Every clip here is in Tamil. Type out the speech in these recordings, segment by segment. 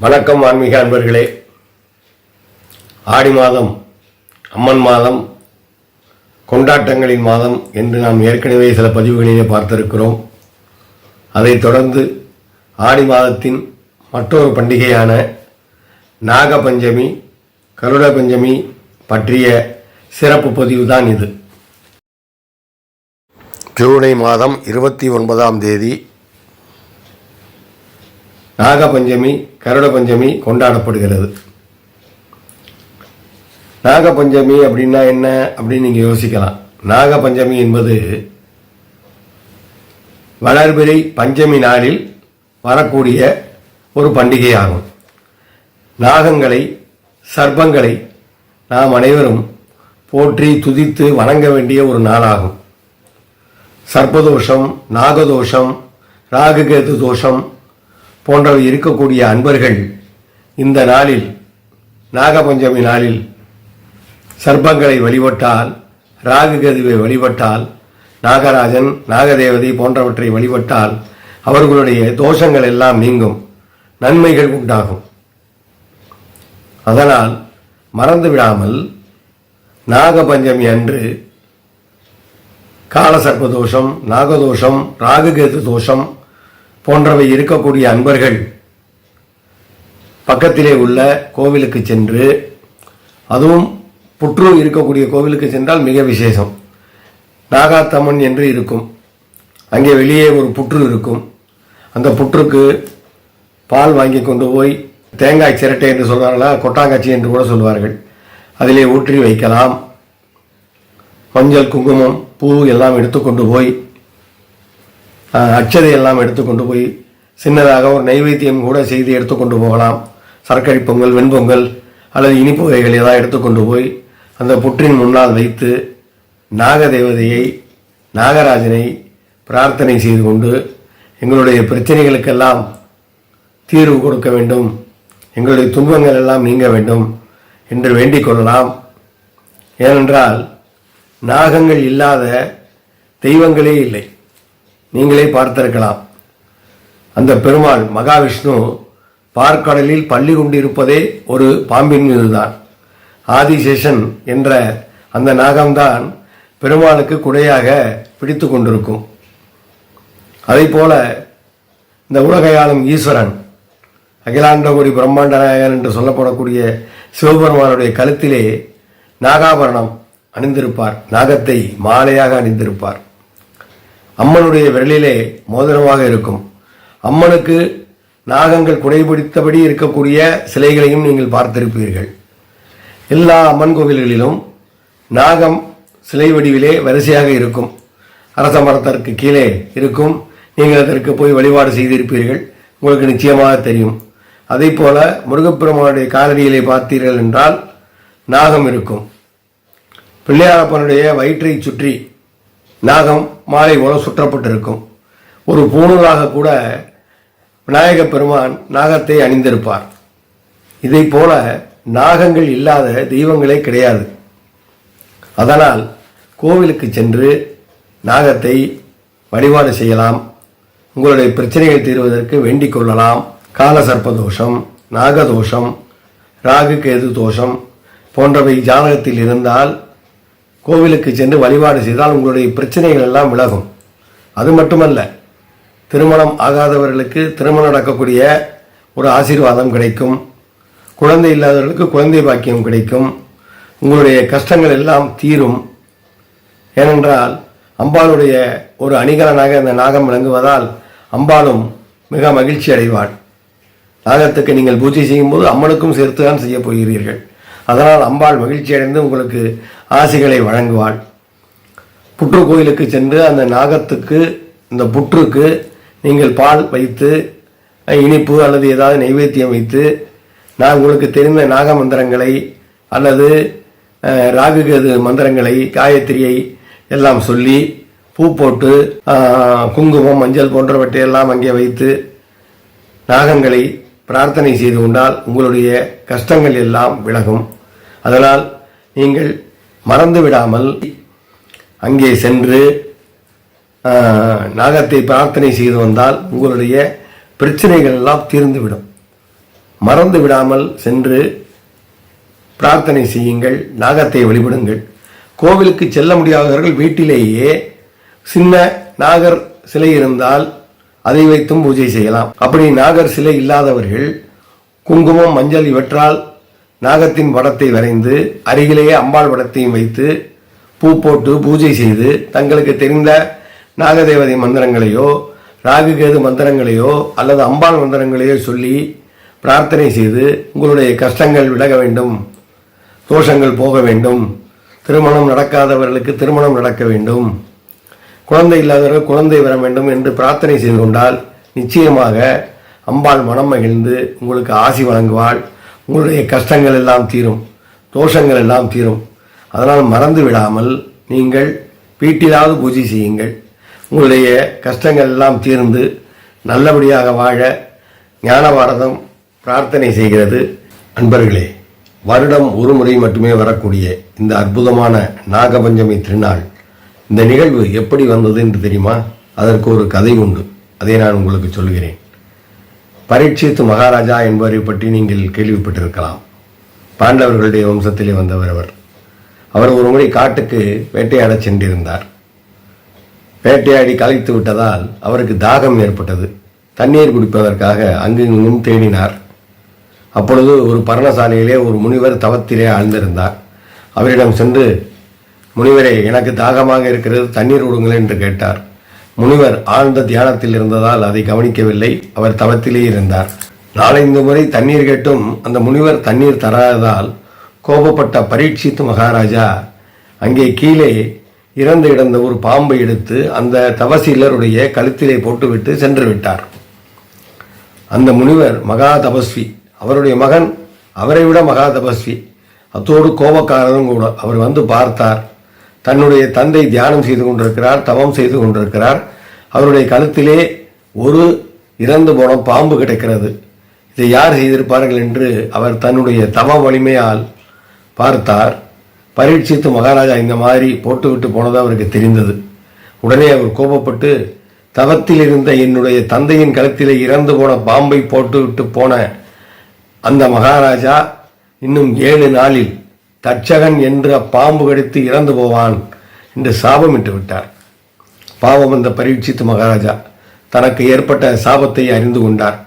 வணக்கம் ஆன்மீக அன்பர்களே. ஆடி மாதம் அம்மன் மாதம் கொண்டாட்டங்களின் மாதம் என்று நாம் ஏற்கனவே சில பதிவுகளிலே பார்த்திருக்கிறோம். அதைத் தொடர்ந்து ஆடி மாதத்தின் மற்றொரு பண்டிகையான நாக பஞ்சமி கருட பஞ்சமி பற்றிய சிறப்பு பதிவு தான் இது. ஜூலை மாதம் இருபத்தி ஒன்பதாம் தேதி நாகபஞ்சமி கருட பஞ்சமி கொண்டாடப்படுகிறது. நாகபஞ்சமி அப்படின்னா என்ன அப்படின்னு நீங்கள் யோசிக்கலாம். நாகபஞ்சமி என்பது வளர்பிறை பஞ்சமி நாளில் வரக்கூடிய ஒரு பண்டிகையாகும். நாகங்களை சர்ப்பங்களை நாம் அனைவரும் போற்றி துதித்து வணங்க வேண்டிய ஒரு நாளாகும். சர்ப்பதோஷம் நாகதோஷம் ராகுகேது தோஷம் போன்றவை இருக்கக்கூடிய அன்பர்கள் இந்த நாளில் நாகபஞ்சமி நாளில் சர்ப்பங்களை வழிபட்டால் ராகுகதுவை வழிபட்டால் நாகராஜன் நாகதேவதை போன்றவற்றை வழிபட்டால் அவர்களுடைய தோஷங்கள் எல்லாம் நீங்கும் நன்மைகள் உண்டாகும். அதனால் மறந்து விடாமல் நாகபஞ்சமி அன்று காலசர்ப்ப தோஷம் நாகதோஷம் ராகுகேது தோஷம் போன்றவை இருக்கக்கூடிய அன்பர்கள் பக்கத்திலே உள்ள கோவிலுக்கு சென்று அதுவும் புற்று இருக்கக்கூடிய கோவிலுக்கு சென்றால் மிக விசேஷம். நாகாத்தம்மன் என்று இருக்கும். அங்கே வெளியே ஒரு புற்று இருக்கும். அந்த புற்றுக்கு பால் வாங்கி கொண்டு போய் தேங்காய் சிரட்டை என்று சொல்வார்களா கொட்டாங்காச்சி என்று கூட சொல்வார்கள். அதிலே ஊற்றி வைக்கலாம். மஞ்சள் குங்குமம் பூ எல்லாம் எடுத்துக்கொண்டு போய் அச்சதையெல்லாம் அட்சதை எல்லாம் எடுத்துக்கொண்டு போய் சின்னதாக ஒரு நைவேத்தியம் கூட செய்து எடுத்துக்கொண்டு போகலாம். சர்க்கரை பொங்கல் வெண்பொங்கல் அல்லது இனிப்பு வகைகள் ஏதாவது எடுத்துக்கொண்டு போய் அந்த புற்றின் முன்னால் வைத்து நாகதேவதையை நாகராஜனை பிரார்த்தனை செய்து கொண்டு எங்களுடைய பிரச்சனைகளுக்கெல்லாம் தீர்வு கொடுக்க வேண்டும். எங்களுடைய துன்பங்கள் எல்லாம் நீங்க வேண்டும் என்று வேண்டிக் கொள்ளலாம். ஏனென்றால் நாகங்கள் இல்லாத தெய்வங்களே இல்லை. நீங்களே பார்த்திருக்கலாம். அந்த பெருமாள் மகாவிஷ்ணு பார்க்கடலில் பள்ளி கொண்டிருப்பதே ஒரு பாம்பின் மீதுதான். ஆதிசேஷன் என்ற அந்த நாகம்தான் பெருமாளுக்கு குடையாக பிடித்து கொண்டிருக்கும். அதைப் போல இந்த உலகையாளும் ஈஸ்வரன் அகிலாண்டகோடி பிரம்மாண்ட நாயகன் என்று சொல்லப்படக்கூடிய சிவபெருமானுடைய கழுத்திலே நாகாபரணம் அணிந்திருப்பார். நாகத்தை மாலையாக அணிந்திருப்பார். அம்மனுடைய விரலிலே மோதிரமாக இருக்கும். அம்மனுக்கு நாகங்கள் குடைபிடித்தபடி இருக்கக்கூடிய சிலைகளையும் நீங்கள் பார்த்திருப்பீர்கள். எல்லா அம்மன் கோவில்களிலும் நாகம் சிலை வடிவிலே வரிசையாக இருக்கும். அரச மரத்திற்கு கீழே இருக்கும். நீங்கள் அதற்கு போய் வழிபாடு செய்திருப்பீர்கள். உங்களுக்கு நிச்சயமாக தெரியும். அதே போல முருகப்பெருமானுடைய காலடியிலே பார்த்தீர்கள் என்றால் நாகம் இருக்கும். பிள்ளையாரப்பனுடைய வயிற்றை சுற்றி நாகம் மாலை போல சுற்றப்பட்டிருக்கும். ஒரு பூணூலாக கூட விநாயகப் பெருமான் நாகத்தை அணிந்திருப்பார். இதை போல நாகங்கள் இல்லாத தெய்வங்களே கிடையாது. அதனால் கோவிலுக்கு சென்று நாகத்தை வழிபாடு செய்யலாம். உங்களுடைய பிரச்சனைகள் தீர்வதற்கு வேண்டிக் கொள்ளலாம். காலசர்ப்ப தோஷம் நாகதோஷம் ராகு கேது தோஷம் போன்றவை ஜாதகத்தில் இருந்தால் கோவிலுக்கு சென்று வழிபாடு செய்தால் உங்களுடைய பிரச்சனைகள் எல்லாம் விலகும். அது மட்டுமல்ல திருமணம் ஆகாதவர்களுக்கு திருமணம் நடக்கக்கூடிய ஒரு ஆசீர்வாதம் கிடைக்கும். குழந்தை இல்லாதவர்களுக்கு குழந்தை பாக்கியம் கிடைக்கும். உங்களுடைய கஷ்டங்கள் எல்லாம் தீரும். ஏனென்றால் அம்பாளுடைய ஒரு அணிகலனாக இந்த நாகம் விளங்குவதால் அம்பாளும் மிக மகிழ்ச்சி அடைவாள். நாகத்துக்கு நீங்கள் பூஜை செய்யும்போது அம்மனுக்கும் சேர்த்து தான் செய்ய போகிறீர்கள். அதனால் அம்பாள் மகிழ்ச்சி அடைந்து உங்களுக்கு ஆசைகளை வழங்குவாள். புற்று கோயிலுக்கு சென்று அந்த நாகத்துக்கு இந்த புற்றுக்கு நீங்கள் பால் வைத்து இனிப்பு அல்லது ஏதாவது நைவேத்தியம் வைத்து நான் உங்களுக்கு தெரிந்த நாக மந்திரங்களை அல்லது ராகுகது மந்திரங்களை காயத்ரியை எல்லாம் சொல்லி பூ போட்டு குங்குமம் மஞ்சள் போன்றவற்றை எல்லாம் அங்கே வைத்து நாகங்களை பிரார்த்தனை செய்து கொண்டால் உங்களுடைய கஷ்டங்கள் எல்லாம் விலகும். அதனால் நீங்கள் மறந்து விடாமல் அங்கே சென்று நாகத்தை பிரார்த்தனை செய்து வந்தால் உங்களுடைய பிரச்சனைகள் எல்லாம் தீர்ந்துவிடும். மறந்து விடாமல் சென்று பிரார்த்தனை செய்யுங்கள் நாகத்தை வழிபடுங்கள். கோவிலுக்கு செல்ல முடியாதவர்கள் வீட்டிலேயே சின்ன நாகர் சிலை இருந்தால் அதை வைத்தும் பூஜை செய்யலாம். அப்படி நாகர் சிலை இல்லாதவர்கள் குங்குமம் மஞ்சள் இவற்றால் நாகத்தின் படத்தை வரைந்து அருகிலேயே அம்பாள் படத்தையும் வைத்து பூ போட்டு பூஜை செய்து தங்களுக்கு தெரிந்த நாகதேவதை மந்திரங்களையோ ராகுகேது மந்திரங்களையோ அல்லது அம்பாள் மந்திரங்களையோ சொல்லி பிரார்த்தனை செய்து உங்களுடைய கஷ்டங்கள் விலக வேண்டும் தோஷங்கள் போக வேண்டும் திருமணம் நடக்காதவர்களுக்கு திருமணம் நடக்க வேண்டும் குழந்தை இல்லாதவர்கள் குழந்தை வர வேண்டும் என்று பிரார்த்தனை செய்து கொண்டால் நிச்சயமாக அம்பாள் மனம் மகிழ்ந்து உங்களுக்கு ஆசி வழங்குவாள். உங்களுடைய கஷ்டங்கள் எல்லாம் தீரும் தோஷங்கள் எல்லாம் தீரும். அதனால் மறந்து விடாமல் நீங்கள் வீட்டிலாவது பூஜை செய்யுங்கள். உங்களுடைய கஷ்டங்கள் எல்லாம் தீர்ந்து நல்லபடியாக வாழ ஞானபாரதம் பிரார்த்தனை செய்கிறது. அன்பர்களே வருடம் ஒரு முறை மட்டுமே வரக்கூடிய இந்த அற்புதமான நாகபஞ்சமி திருநாள் இந்த நிகழ்வு எப்படி வந்தது என்று தெரியுமா? அதற்கு ஒரு கதை உண்டு. அதை நான் உங்களுக்கு சொல்கிறேன். பரீட்சித்து மகாராஜா என்பவரை பற்றி நீங்கள் கேள்விப்பட்டிருக்கலாம். பாண்டவர்களுடைய வம்சத்திலே வந்தவர் அவர். அவர் ஒரு முறை காட்டுக்கு வேட்டையாடச் சென்றிருந்தார். வேட்டையாடி கலைத்து விட்டதால் அவருக்கு தாகம் ஏற்பட்டது. தண்ணீர் குடிப்பதற்காக அங்கும் தேடினார். அப்பொழுது ஒரு பர்ணசாலையிலே ஒரு முனிவர் தவத்திலே ஆழ்ந்திருந்தார். அவரிடம் சென்று முனிவரே எனக்கு தாகமாக இருக்கிறது தண்ணீர் விடுங்கள் என்று கேட்டார். முனிவர் ஆழ்ந்த தியானத்தில் இருந்ததால் அதை கவனிக்கவில்லை. அவர் தவத்திலே இருந்தார். நாலைந்து முறை தண்ணீர் கேட்டும் அந்த முனிவர் தண்ணீர் தராததால் கோபப்பட்ட பரீட்சித்து மகாராஜா அங்கே கீழே இறந்து கிடந்த ஒரு பாம்பை எடுத்து அந்த தவசீலருடைய கழுத்திலே போட்டுவிட்டு சென்று விட்டார் அந்த முனிவர் மகா தபஸ்வி அவருடைய மகன் அவரை விட மகா தபஸ்வி அத்தோடு கோபக்காரரும் கூட அவர் வந்து பார்த்தார். தன்னுடைய தந்தை தியானம் செய்து கொண்டிருக்கிறார் தவம் செய்து கொண்டிருக்கிறார். அவருடைய கழுத்திலே ஒரு இறந்து போன பாம்பு கிடைக்கிறது. இதை யார் செய்திருப்பார்கள் என்று அவர் தன்னுடைய தவ வலிமையால் பார்த்தார். பரீட்சித்து மகாராஜா இந்த மாதிரி போட்டுவிட்டு போனது அவருக்கு தெரிந்தது. உடனே அவர் கோபப்பட்டு தவத்தில் இருந்த என்னுடைய தந்தையின் கழுத்திலே இறந்து போன பாம்பை போட்டுவிட்டு போன அந்த மகாராஜா இன்னும் ஏழு நாளில் தட்சகன் என்ற பாம்பு கடித்து இறந்து போவான் என்று சாபமிட்டு விட்டார். பாவம் அந்த பரீட்சித்து மகாராஜா தனக்கு ஏற்பட்ட சாபத்தை அறிந்து கொண்டார்.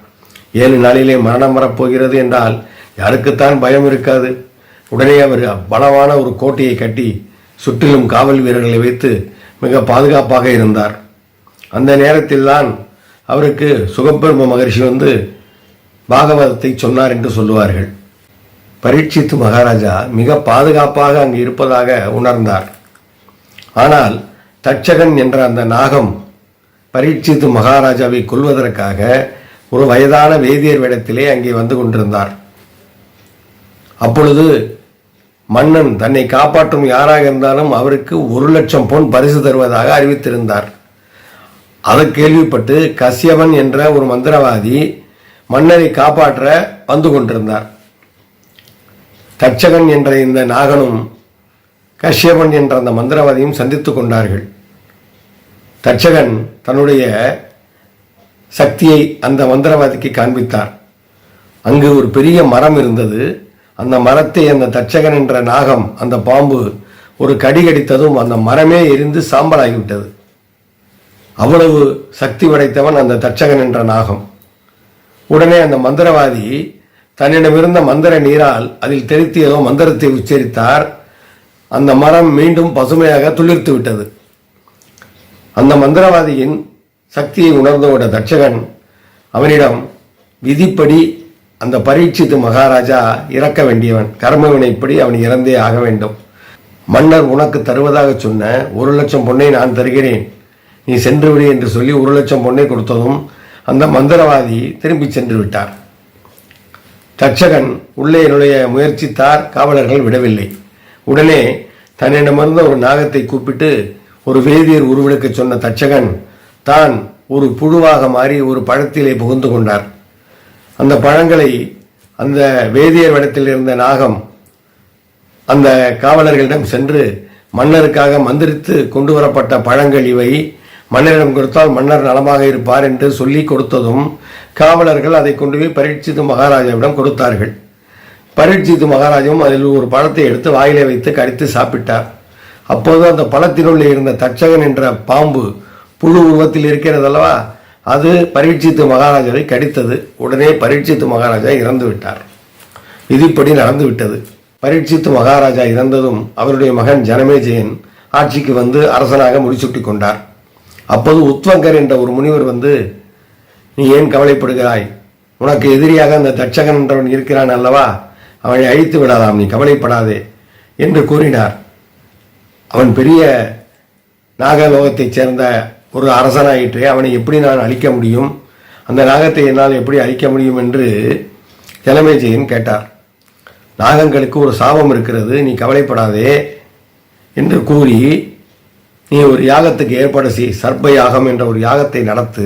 ஏழு நாளிலே மரணம் வரப்போகிறது என்றால் யாருக்குத்தான் பயம் இருக்காது. உடனே அவர் பலமான ஒரு கோட்டையை கட்டி சுற்றிலும் காவல் வீரர்களை வைத்து மிக பாதுகாப்பாக இருந்தார். அந்த நேரத்தில்தான் அவருக்கு சுகபிரம்ம மகரிஷி வந்து பாகவதத்தை சொன்னார் என்று சொல்லுவார்கள். பரீட்சித்து மகாராஜா மிக பாதுகாப்பாக அங்கு இருப்பதாக உணர்ந்தார். ஆனால் தட்சகன் என்ற அந்த நாகம் பரீட்சித்து மகாராஜாவை கொல்வதற்காக ஒரு வயதான வேதியர் வேடத்திலே அங்கே வந்து கொண்டிருந்தார். அப்பொழுது மன்னன் தன்னை காப்பாற்றும் யாராக இருந்தாலும் அவருக்கு ஒரு லட்சம் பொன் பரிசு தருவதாக அறிவித்திருந்தார். அதை கேள்விப்பட்டு கசியவன் என்ற ஒரு மந்திரவாதி மன்னரை காப்பாற்ற வந்து கொண்டிருந்தார். தட்சகன் என்ற இந்த நாகனும் கஷ்யபன் என்ற அந்த மந்திரவாதியும் சந்தித்துக் கொண்டார்கள். தட்சகன் தன்னுடைய சக்தியை அந்த மந்திரவாதிக்கு காண்பித்தார். அங்கு ஒரு பெரிய மரம் இருந்தது. அந்த மரத்தை அந்த தட்சகன் என்ற நாகம் அந்த பாம்பு ஒரு கடி கடித்ததும் அந்த மரமே எரிந்து சாம்பலாகிவிட்டது. அவ்வளவு சக்தி படைத்தவன் அந்த தட்சகன் என்ற நாகம். உடனே அந்த மந்திரவாதி தன்னிடமிருந்த மந்திர நீரால் அதில் தெளித்து ஏதோ மந்திரத்தை உச்சரித்தார். அந்த மரம் மீண்டும் பசுமையாக துளிர்த்து விட்டது. அந்த மந்திரவாதியின் சக்தியை உணர்ந்தவிட தட்சகன் அவனிடம் விதிப்படி அந்த பரீட்சித்து மகாராஜா இறக்க வேண்டியவன். கர்மவினைப்படி அவன் இறந்தே ஆக வேண்டும். மன்னர் உனக்கு தருவதாக சொன்ன ஒரு லட்சம் பொன்னை நான் தருகிறேன். நீ சென்று விடு என்று சொல்லி ஒரு லட்சம் பொன்னை கொடுத்ததும் அந்த மந்திரவாதி திரும்பி சென்று விட்டார். தட்சகன் உள்ளே நுழைய முயற்சித்தார் காவலர்கள் விடவில்லை. உடனே தன்னிடமிருந்த ஒரு நாகத்தை கூப்பிட்டு ஒரு வேதியர் உருவெடுக்க சொன்ன தட்சகன் தான் ஒரு புழுவாக மாறி ஒரு பழத்திலே புகுந்து கொண்டார். அந்த பழங்களை அந்த வேதியர் இடத்தில் இருந்த நாகம் அந்த காவலர்களிடம் சென்று மன்னருக்காக மந்திரித்து கொண்டு வரப்பட்ட பழங்கள் இவை. மன்னரிடம் கொடுத்தால் மன்னர் நலமாக இருப்பார் என்று சொல்லி கொடுத்ததும் காவலர்கள் அதை கொண்டு போய் பரீட்சித்து மகாராஜாவிடம் கொடுத்தார்கள். பரீட்சித்து மகாராஜாவும் அதில் ஒரு பழத்தை எடுத்து வாயிலே வைத்து கடித்து சாப்பிட்டார். அப்போது அந்த பழத்தினுள்ளே இருந்த தட்சகன் என்ற பாம்பு புழு உருவத்தில் இருக்கிறதல்லவா அது பரீட்சித்து மகாராஜாவை கடித்தது. உடனே பரீட்சித்து மகாராஜா இறந்து விட்டார். இது இப்படி நடந்து விட்டது. பரீட்சித்து மகாராஜா இறந்ததும் அவருடைய மகன் ஜனமேஜயன் ஆட்சிக்கு வந்து அரசனாக முடிச்சுட்டு கொண்டார். அப்போது உத்வங்கர் என்ற ஒரு முனிவர் வந்து நீ ஏன் கவலைப்படுகிறாய்? உனக்கு எதிரியாக அந்த தட்சகன் என்றவன் இருக்கிறான் அல்லவா? அவனை அழித்து விடாதாம் நீ கவலைப்படாதே என்று கூறினார். அவன் பெரிய நாகலோகத்தைச் சேர்ந்த ஒரு அரசனாயிற்று அவனை எப்படி நான் அழிக்க முடியும்? அந்த நாகத்தை என்னால் எப்படி அழிக்க முடியும் என்று ஜனமேஜயன் கேட்டார். நாகங்களுக்கு ஒரு சாபம் இருக்கிறது நீ கவலைப்படாதே என்று கூறி நீ ஒரு யாகத்துக்கு ஏற்பாடு செய் சர்ப்ப யாகம் என்ற ஒரு யாகத்தை நடத்து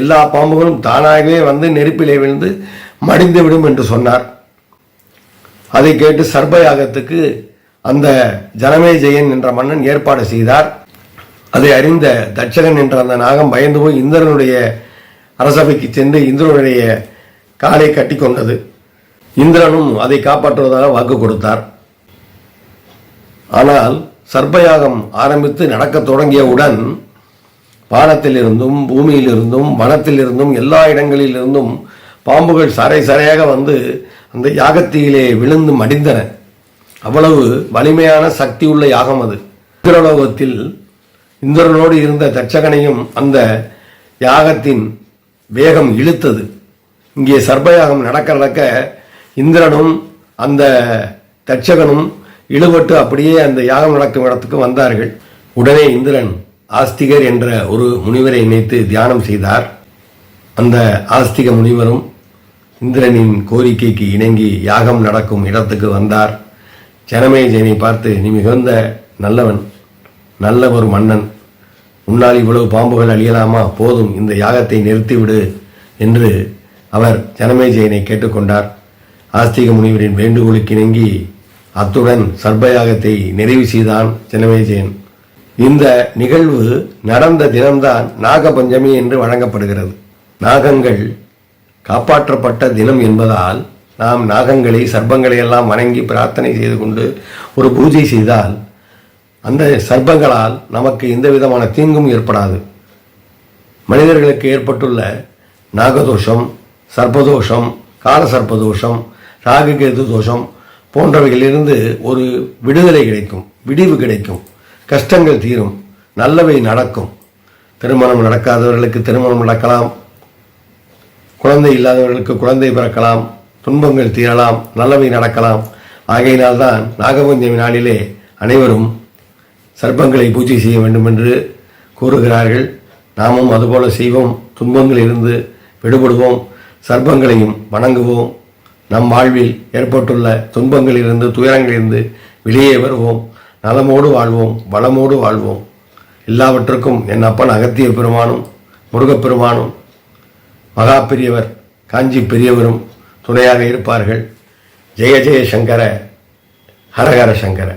எல்லா பாம்புகளும் தானாகவே வந்து நெருப்பிலே விழுந்து மடிந்து விடும் என்று சொன்னார். அதை கேட்டு சர்ப்ப யாகத்துக்கு அந்த ஜனமேஜயன் என்ற மன்னன் ஏற்பாடு செய்தார். அதை அறிந்த தட்சகன் என்ற அந்த நாகம் பயந்து போய் இந்திரனுடைய அரசபைக்கு சென்று இந்திரனுடைய காலை கட்டி கொண்டது. இந்திரனும் அதை காப்பாற்றுவதாக வாக்கு கொடுத்தார். ஆனால் சர்ப்பயாகம் ஆரம்பித்து நடக்கத் தொடங்கியவுடன் வானத்திலிருந்தும் பூமியிலிருந்தும் வனத்திலிருந்தும் எல்லா இடங்களிலிருந்தும் பாம்புகள் சரை சரையாக வந்து அந்த யாகத்திலே விழுந்து மடிந்தன. அவ்வளவு வலிமையான சக்தி உள்ள யாகம் அது. இந்திரலோகத்தில் இந்திரனோடு இருந்த தட்சகனையும் அந்த யாகத்தின் வேகம் இழுத்தது. இங்கே சர்ப்பயாகம் நடக்க நடக்க இந்திரனும் அந்த தட்சகனும் இழுபட்டு அப்படியே அந்த யாகம் நடக்கும் இடத்துக்கு வந்தார்கள். உடனே இந்திரன் ஆஸ்திகர் என்ற ஒரு முனிவரை நினைத்து தியானம் செய்தார். அந்த ஆஸ்திக முனிவரும் இந்திரனின் கோரிக்கைக்கு இணங்கி யாகம் நடக்கும் இடத்துக்கு வந்தார். ஜனமேஜனை பார்த்து நீ மிகுந்த நல்லவன் நல்ல ஒரு மன்னன். உன்னால் இவ்வளவு பாம்புகள் அழியலாமா? போதும் இந்த யாகத்தை நிறுத்திவிடு என்று அவர் ஜனமேஜயனை கேட்டுக்கொண்டார். ஆஸ்திக முனிவரின் வேண்டுகோளுக்கு இணங்கி அத்துடன் சர்பயாகத்தை நிறைவு செய்தான் ஜனமேஜயன் இந்த நிகழ்வு நடந்த தினம்தான் நாகபஞ்சமி என்று வழங்கப்படுகிறது. நாகங்கள் காப்பாற்றப்பட்ட தினம் என்பதால் நாம் நாகங்களை சர்ப்பங்களை எல்லாம் வணங்கி பிரார்த்தனை செய்து கொண்டு ஒரு பூஜை செய்தால் அந்த சர்ப்பங்களால் நமக்கு எந்த விதமான தீங்கும் ஏற்படாது. மனிதர்களுக்கு ஏற்பட்டுள்ள நாகதோஷம் சர்ப்பதோஷம் கால சர்ப்பதோஷம் ராககேது தோஷம் போன்றவைகளிலிருந்து ஒரு விடுதலை கிடைக்கும் விடிவு கிடைக்கும். கஷ்டங்கள் தீரும் நல்லவை நடக்கும். திருமணம் நடக்காதவர்களுக்கு திருமணம் நடக்கலாம். குழந்தை இல்லாதவர்களுக்கு குழந்தை பிறக்கலாம். துன்பங்கள் தீரலாம் நல்லவை நடக்கலாம். ஆகையினால்தான் நாகபஞ்சமி நாளிலே அனைவரும் சர்ப்பங்களை பூஜை செய்ய வேண்டும் என்று கூறுகிறார்கள். நாமும் அதுபோல செய்வோம். துன்பங்களிலிருந்து விடுபடுவோம். சர்ப்பங்களையும் வணங்குவோம். நம் வாழ்வில் ஏற்பட்டுள்ள துன்பங்களிலிருந்து துயரங்களிலிருந்து வெளியே வருவோம். நலமோடு வாழ்வோம் வளமோடு வாழ்வோம். எல்லாவற்றுக்கும் என் அப்பன் அகத்திய பெருமானும் முருகப்பெருமானும் மகா பெரியவர் காஞ்சி பெரியவரும் துணையாக இருப்பார்கள். ஜெய ஜெய சங்கர ஹரஹர சங்கர.